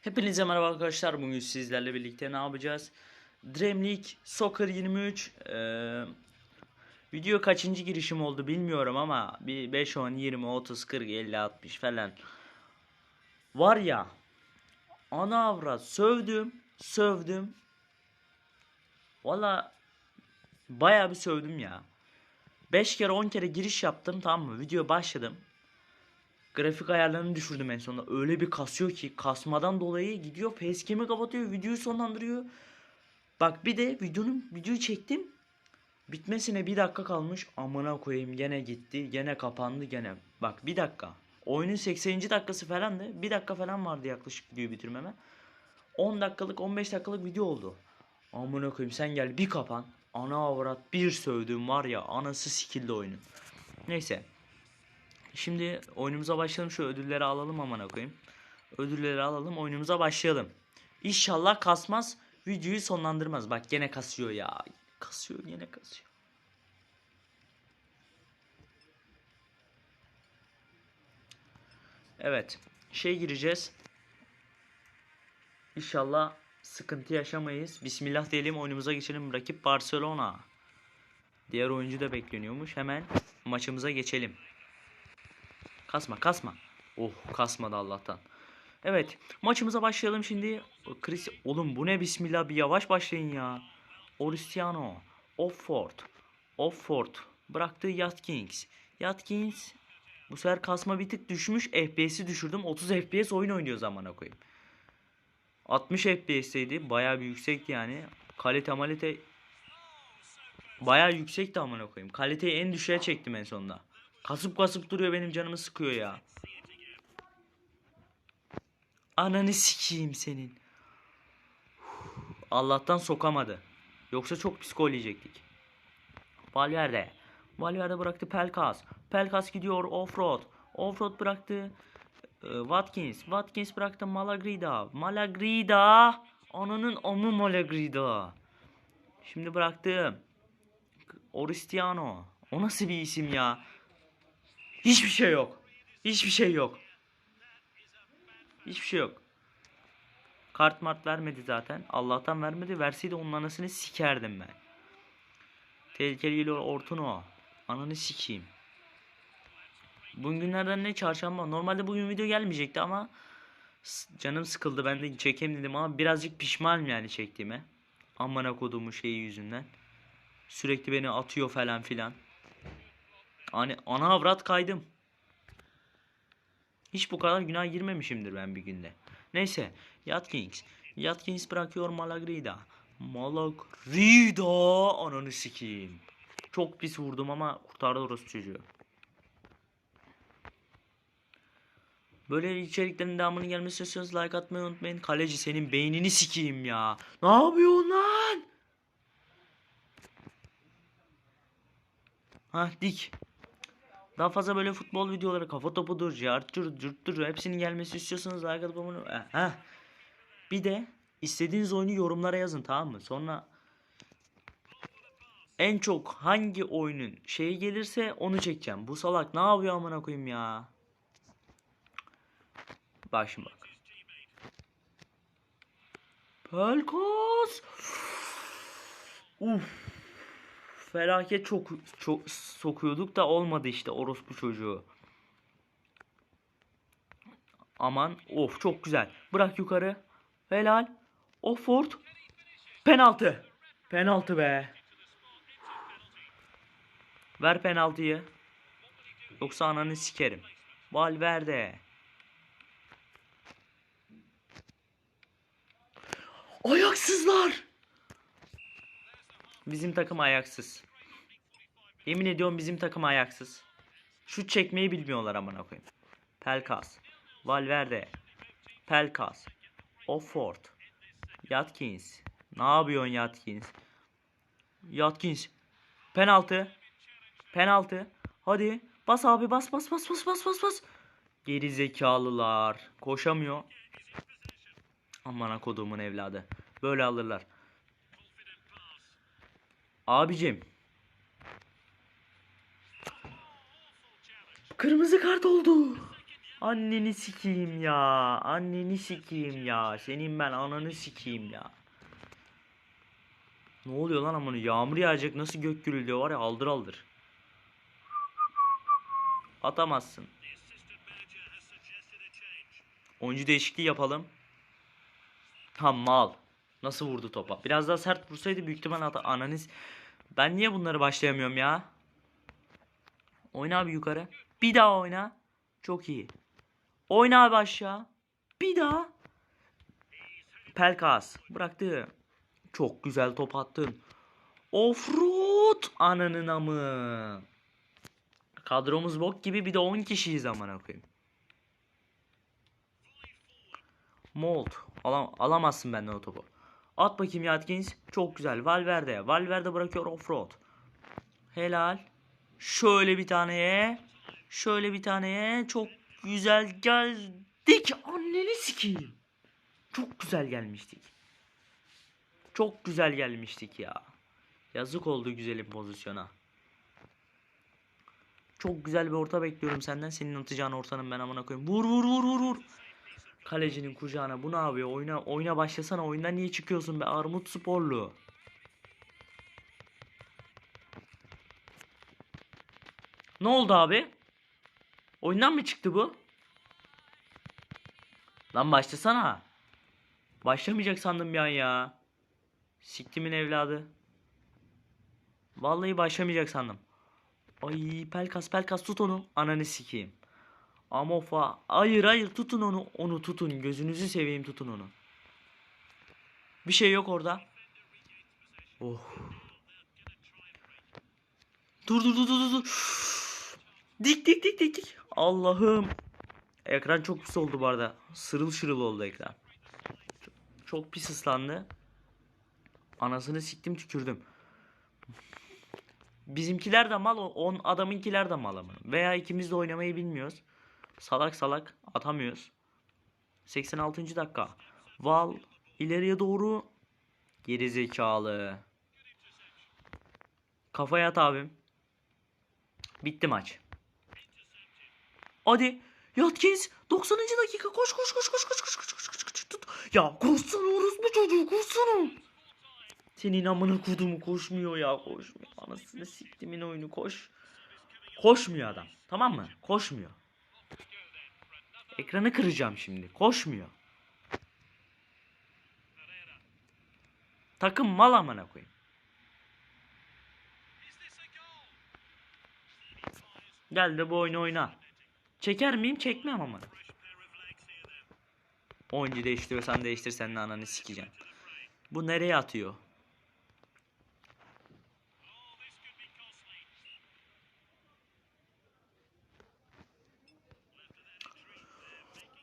Hepinize merhaba arkadaşlar. Bugün sizlerle birlikte ne yapacağız? Dream League Soccer 23 eee, video kaçıncı girişim oldu bilmiyorum ama bir 5 10 20 30 40 50 60 falan. Var ya ana avrat sövdüm, sövdüm. Valla bayağı bir sövdüm ya. 5 kere 10 kere giriş yaptım tamam mı? Video başladım. Grafik ayarlarını düşürdüm en sonunda. Öyle bir kasıyor ki kasmadan dolayı gidiyor facecam'i kapatıyor, videoyu sonlandırıyor. Bak bir de videonun videoyu çektim. Bitmesine bir dakika kalmış. Amına koyayım gene gitti. Gene kapandı gene. Bak bir dakika. Oyunun 80. dakikası falandı. Bir dakika falan vardı yaklaşık videoyu bitirmeme. 10 dakikalık 15 dakikalık video oldu. Amına koyayım sen gel bir kapan. Ana avrat bir sövdüm var ya anası sikildi oyunun. Neyse. Şimdi oyunumuza başlayalım. Şu ödülleri alalım amına koyayım. Ödülleri alalım. Oyunumuza başlayalım. İnşallah kasmaz. Videoyu sonlandırmaz. Bak gene kasıyor ya. Kasıyor gene kasıyor. Evet. Şey gireceğiz. İnşallah sıkıntı yaşamayız. Bismillah diyelim oyunumuza geçelim. Rakip Barcelona. Diğer oyuncu da bekleniyormuş. Hemen maçımıza geçelim. Kasma kasma. Oh kasmadı Allah'tan. Evet maçımıza başlayalım şimdi. Chris oğlum bu ne bismillah bir yavaş başlayın ya. Oristiano, Offord, Offord bıraktı Yatkins. Yatkins bu sefer kasma bir tık düşmüş. FPS'i düşürdüm. 30 FPS oyun oynuyor zamana koyayım. 60 FPS'teydi. Bayağı bir yüksekti yani. Kalite malite bayağı yüksekti amına koyayım. Kaliteyi en düşüğe çektim en sonunda. Kasıp kasıp duruyor benim canımı sıkıyor ya. Ananı sikeyim senin. Allah'tan sokamadı. Yoksa çok psikoleyecektik. Valverde. Valverde bıraktı Pelkas. Pelkas gidiyor offroad. Offroad bıraktı e, Watkins. Watkins bıraktı Malagrida. Malagrida. Ananın amı Malagrida. Şimdi bıraktı Oristiano. O nasıl bir isim ya? Hiçbir şey yok. Hiçbir şey yok. Hiçbir şey yok. Kart mart vermedi zaten. Allah'tan vermedi. Verseydi onun anasını sikerdim ben. Tehlikeli geliyor Ortuno. Ananı sikeyim. Bugün günlerden ne çarşamba. Normalde bugün video gelmeyecekti ama canım sıkıldı. Ben de çekeyim dedim ama birazcık pişmanım yani çektiğime. Amına koduğumu şeyi yüzünden. Sürekli beni atıyor falan filan. Hani ana avrat kaydım. Hiç bu kadar günah girmemişimdir ben bir günde. Neyse. Yatkins. Yatkins bırakıyor Malagrida. Malagrida. Ananı sikeyim. Çok pis vurdum ama kurtardı orası çocuğu. Böyle içeriklerin devamının gelmesi istiyorsanız like atmayı unutmayın. Kaleci senin beynini sikeyim ya. Ne yapıyorsun lan? Ha dik. Daha fazla böyle futbol videoları, kafa topudur, cartçur, cürttür hepsinin gelmesi istiyorsanız like atıp abone eh, heh. Bir de istediğiniz oyunu yorumlara yazın tamam mı? Sonra en çok hangi oyunun şeyi gelirse onu çekeceğim. Bu salak ne yapıyor amına koyayım ya? Bak şimdi bak. Pelkas. Uf. Felaket çok çok sokuyorduk da olmadı işte orospu çocuğu. Aman of çok güzel. Bırak yukarı. Helal. Offord. Penaltı. Penaltı be. Ver penaltıyı. Yoksa ananı sikerim. Valverde. Ayaksızlar. Bizim takım ayaksız. Yemin ediyorum bizim takım ayaksız. Şut çekmeyi bilmiyorlar amına koyayım. Pelkas, Valverde, Pelkas, Offord, Yatkins. Ne yapıyorsun Yatkins? Yatkins. Penaltı. Penaltı. Hadi. Bas abi bas bas bas bas bas bas bas. Geri zekalılar. Koşamıyor. Amına koduğumun evladı. Böyle alırlar. Abicim. Kırmızı kart oldu. Anneni sikeyim ya. Anneni sikeyim ya. Senin ben ananı sikeyim ya. Ne oluyor lan amına? Yağmur yağacak. Nasıl gök gürülüyor var ya aldır aldır. Atamazsın. Oyuncu değişikliği yapalım. Tam mal. Nasıl vurdu topa? Biraz daha sert vursaydı büyük ihtimal ata ananız. Ben niye bunları başlayamıyorum ya? Oyna abi yukarı. Bir daha oyna. Çok iyi. Oyna abi aşağı. Bir daha. Pelkas bıraktı. Çok güzel top attın. Offroad ananın amı. Kadromuz bok gibi bir de 10 kişiyiz amına koyayım. Mold. Alam alamazsın benden o topu. At bakayım Yatkins. Çok güzel. Valverde. Valverde bırakıyor offroad. Helal. Şöyle bir taneye. Şöyle bir taneye. Çok güzel geldik. Anneni sikeyim. Çok güzel gelmiştik. Çok güzel gelmiştik ya. Yazık oldu güzelim pozisyona. Çok güzel bir orta bekliyorum senden. Senin atacağın ortanın ben amına koyayım. Vur vur vur vur vur. Kalecinin kucağına bu ne yapıyor? Oyna oyna başlasana. Oyundan niye çıkıyorsun be Armut Sporlu? Ne oldu abi? Oyundan mı çıktı bu? Lan başlasana. Başlamayacak sandım bir an ya. Siktimin evladı. Vallahi başlamayacak sandım. Ay Pelkas Pelkas tut onu. Ananı sikeyim. Amofa. Hayır hayır tutun onu. Onu tutun. Gözünüzü seveyim tutun onu. Bir şey yok orada. Oh. Dur dur dur dur dur. Dik dik dik dik dik. Allah'ım. Ekran çok pis oldu bu arada. Sırıl şırıl oldu ekran. Çok, pis ıslandı. Anasını siktim tükürdüm. Bizimkiler de mal, on adamınkiler de mal ama. Veya ikimiz de oynamayı bilmiyoruz. Salak salak atamıyoruz. 86. dakika. Val ileriye doğru geri zekalı. Kafaya at abim. Bitti maç. Hadi. Yatkins 90. dakika koş koş koş koş koş koş koş koş koş koş tut. Ya koşsana orospu çocuğu koşsana. Senin amına kudumu koşmuyor ya koşmuyor. Anasını siktimin oyunu koş. Koşmuyor adam. Tamam mı? Koşmuyor. Ekranı kıracağım şimdi. Koşmuyor. Takım mal amına koyayım. Gel de bu oyunu oyna. Çeker miyim? Çekmem ama. Oyuncu değiştiriyorsan değiştir senin ananı sikeceğim. Bu nereye atıyor?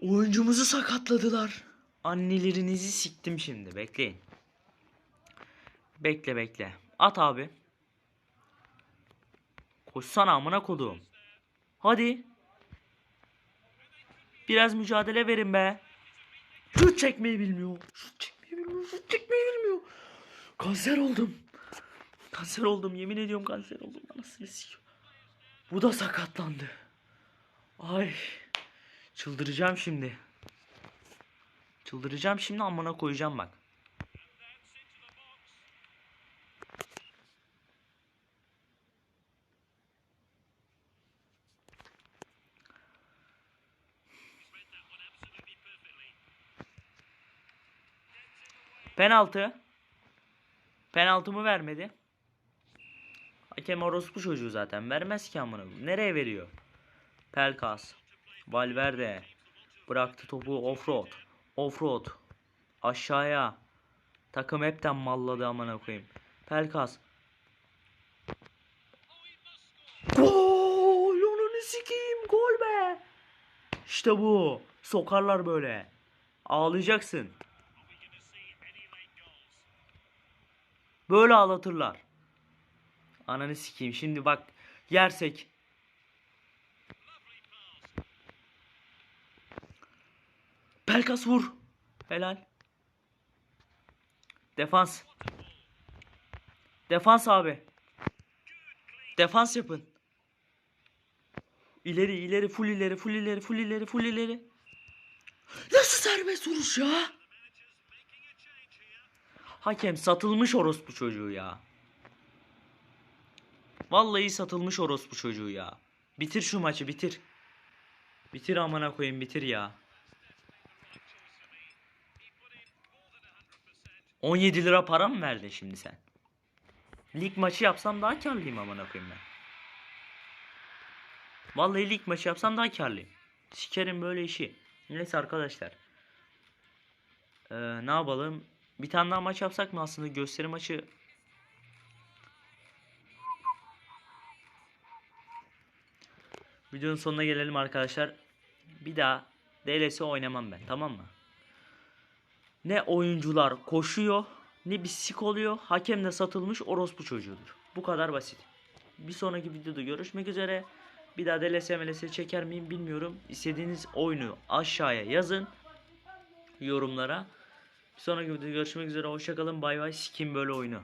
Oyuncumuzu sakatladılar. Annelerinizi siktim şimdi. Bekleyin. Bekle bekle. At abi. Koşsana amına kodum. Hadi. Biraz mücadele verin be. Şut çekmeyi bilmiyor. Şut çekmeyi bilmiyor. Şut çekmeyi bilmiyor. Kanser oldum. Kanser oldum. Yemin ediyorum kanser oldum. Anasını sikiyor. Bu da sakatlandı. Ay. Çıldıracağım şimdi. Çıldıracağım şimdi amına koyacağım bak. Penaltı. Penaltımı vermedi. Hakem orospu çocuğu zaten. Vermez ki amına. Nereye veriyor? Pelkas. Valverde. Bıraktı topu offroad. Offroad. Aşağıya. Takım hepten malladı amına koyayım. Pelkas. Gol! Onu sikeyim gol be. İşte bu. Sokarlar böyle. Ağlayacaksın. Böyle ağlatırlar. Ananı sikeyim. Şimdi bak yersek. Pelkas vur. Helal. Defans. Defans abi. Defans yapın. İleri ileri full ileri full ileri full ileri full ileri. Nasıl serbest vuruş ya? Hakem satılmış orospu çocuğu ya. Vallahi satılmış orospu çocuğu ya. Bitir şu maçı bitir. Bitir amına koyayım bitir ya. 17 lira para mı verdin şimdi sen? Lig maçı yapsam daha karlıyım amına koyayım ben. Vallahi lig maçı yapsam daha karlıyım. Sikerim böyle işi. Neyse arkadaşlar. Ee, ne yapalım? Bir tane daha maç yapsak mı aslında gösteri maçı Videonun sonuna gelelim arkadaşlar. Bir daha DLS oynamam ben tamam mı? Ne oyuncular koşuyor ne bir sik oluyor. Hakem de satılmış orospu çocuğudur. Bu kadar basit. Bir sonraki videoda görüşmek üzere. Bir daha DLS MLS çeker miyim bilmiyorum. İstediğiniz oyunu aşağıya yazın. Yorumlara. Bir sonraki videoda görüşmek üzere. Hoşçakalın. Bay bay. Sikim böyle oyunu.